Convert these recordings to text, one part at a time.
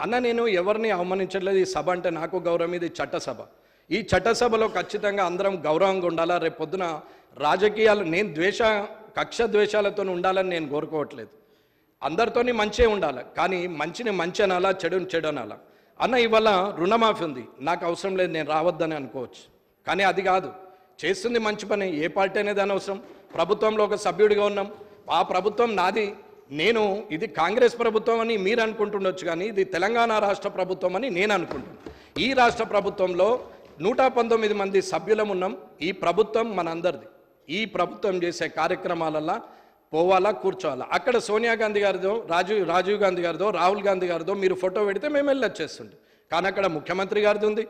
అన్న నేను ఎవరిని అవమానించట్లేదు. ఈ సభ అంటే నాకు గౌరవం ఇది చట్టసభ. ఈ చట్టసభలో ఖచ్చితంగా అందరం గౌరవంగా ఉండాలా? రేపు పొద్దున రాజకీయాలు నేను ద్వేష కక్ష ద్వేషాలతో ఉండాలని నేను కోరుకోవట్లేదు. అందరితోని మంచే ఉండాలి? కానీ మంచిని మంచి అనాలా చెడుని చెడు అనాలా? అన్న ఇవాళ రుణమాఫీ ఉంది. నాకు అవసరం లేదు నేను రావద్దని అనుకోవచ్చు. కానీ అది కాదు. చేస్తుంది మంచి పని ఏ పార్టీ అనేది అనవసరం. ప్రభుత్వంలో ఒక సభ్యుడిగా ఉన్నాం. ఆ ప్రభుత్వం నాది. నేను ఇది కాంగ్రెస్ ప్రభుత్వం అని మీరు అనుకుంటుండొచ్చు కానీ ఇది తెలంగాణ రాష్ట్ర ప్రభుత్వం అని నేను అనుకుంటున్నాను ఈ రాష్ట్ర ప్రభుత్వంలో నూట పంతొమ్మిది మంది సభ్యులం ఉన్నాం. ఈ ప్రభుత్వం మనందరిది. ఈ ప్రభుత్వం చేసే కార్యక్రమాలల్లో పోవాలా కూర్చోవాలా? అక్కడ సోనియా గాంధీ గారిదో రాజీవ్ రాజీవ్ గాంధీ గారిదో రాహుల్ గాంధీ గారిదో మీరు ఫోటో పెడితే మేము వెళ్ళి వచ్చేస్తుండే కానీ అక్కడ ముఖ్యమంత్రి గారిది ఉంది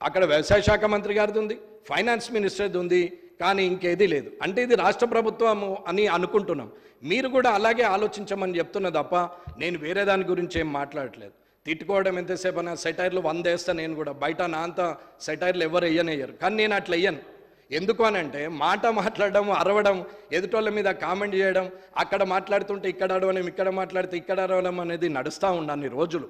అక్కడ వ్యవసాయ శాఖ మంత్రి గారిది ఉంది ఫైనాన్స్ మినిస్టర్ది ఉంది కానీ ఇంకేది లేదు. అంటే ఇది రాష్ట్ర ప్రభుత్వము అని అనుకుంటున్నాం. మీరు కూడా అలాగే ఆలోచించమని చెప్తున్నా తప్ప నేను వేరే దాని గురించి ఏం మాట్లాడట్లేదు. తిట్టుకోవడం ఎంతసేపు అన్న సెటైర్లు వంద వేస్తా నేను కూడా. బయట నా అంత సెటైర్లు ఎవరు వేయనయ్యారు. కానీ నేను అట్లా వేయను. ఎందుకు అని అంటే మాట మాట్లాడడం అరవడం ఎదుటోళ్ళ మీద కామెంట్ చేయడం అక్కడ మాట్లాడుతుంటే ఇక్కడ అడవడం ఇక్కడ మాట్లాడితే ఇక్కడ అరవడం అనేది నడుస్తూ ఉన్నాను రోజులు.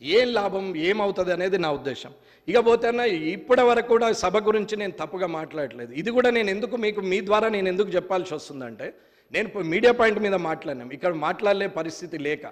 ఏం లాభం ఏమవుతుంది అనేది నా ఉద్దేశం. ఇకపోతేనా ఇప్పటి వరకు కూడా సభ గురించి నేను తప్పుగా మాట్లాడలేదు. ఇది కూడా నేను ఎందుకు మీకు మీ ద్వారా నేను ఎందుకు చెప్పాల్సి వస్తుందంటే నేను మీడియా పాయింట్ మీద మాట్లాడినాం. ఇక్కడ మాట్లాడలే పరిస్థితి లేక.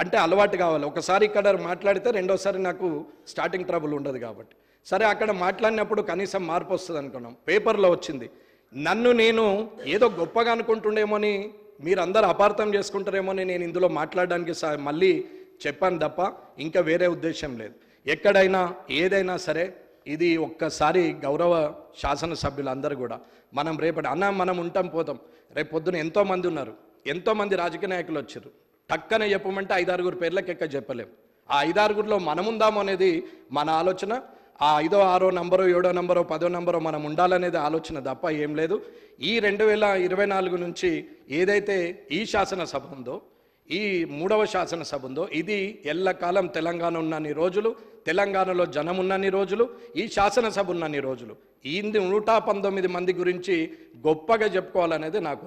అంటే అలవాటు కావాలి. ఒకసారి ఇక్కడ మాట్లాడితే రెండోసారి నాకు స్టార్టింగ్ ట్రబుల్ ఉండదు కాబట్టి. సరే అక్కడ మాట్లాడినప్పుడు కనీసం మార్పు వస్తుంది అనుకున్నాం. పేపర్లో వచ్చింది. నన్ను నేను ఏదో గొప్పగా అనుకుంటుండేమో అని మీరు మీరందరూ అపార్థం చేసుకుంటారేమో అని నేను ఇందులో మాట్లాడడానికి మళ్ళీ చెప్పాను తప్ప ఇంకా వేరే ఉద్దేశం లేదు. ఎక్కడైనా ఏదైనా సరే ఇది ఒక్కసారి గౌరవ శాసనసభ్యులందరూ కూడా మనం రేపటి అన్న మనం ఉంటాం పోతాం. రేపు పొద్దున ఎంతోమంది ఉన్నారు. ఎంతోమంది రాజకీయ నాయకులు వచ్చారు. టక్కన చెప్పమంటే ఐదారుగురు పేర్లకు ఎక్క చెప్పలేం. ఆ ఐదారుగురిలో మనముందాము అనేది మన ఆలోచన. ఆ ఐదో ఆరో నంబరో ఏడో నంబరో పదో నంబరో మనం ఉండాలనేది ఆలోచన తప్ప ఏం లేదు. ఈ రెండు వేల ఇరవై నాలుగు నుంచి ఏదైతే ఈ శాసనసభ ఉందో ఈ మూడవ శాసనసభ ఉందో ఇది ఎల్లకాలం తెలంగాణ ఉన్నన్ని రోజులు తెలంగాణలో జనం ఉన్నన్ని రోజులు ఈ శాసనసభ ఉన్నన్ని రోజులు. ఈ నూట పంతొమ్మిది మంది గురించి గొప్పగా చెప్పుకోవాలనేది నా కోరిక.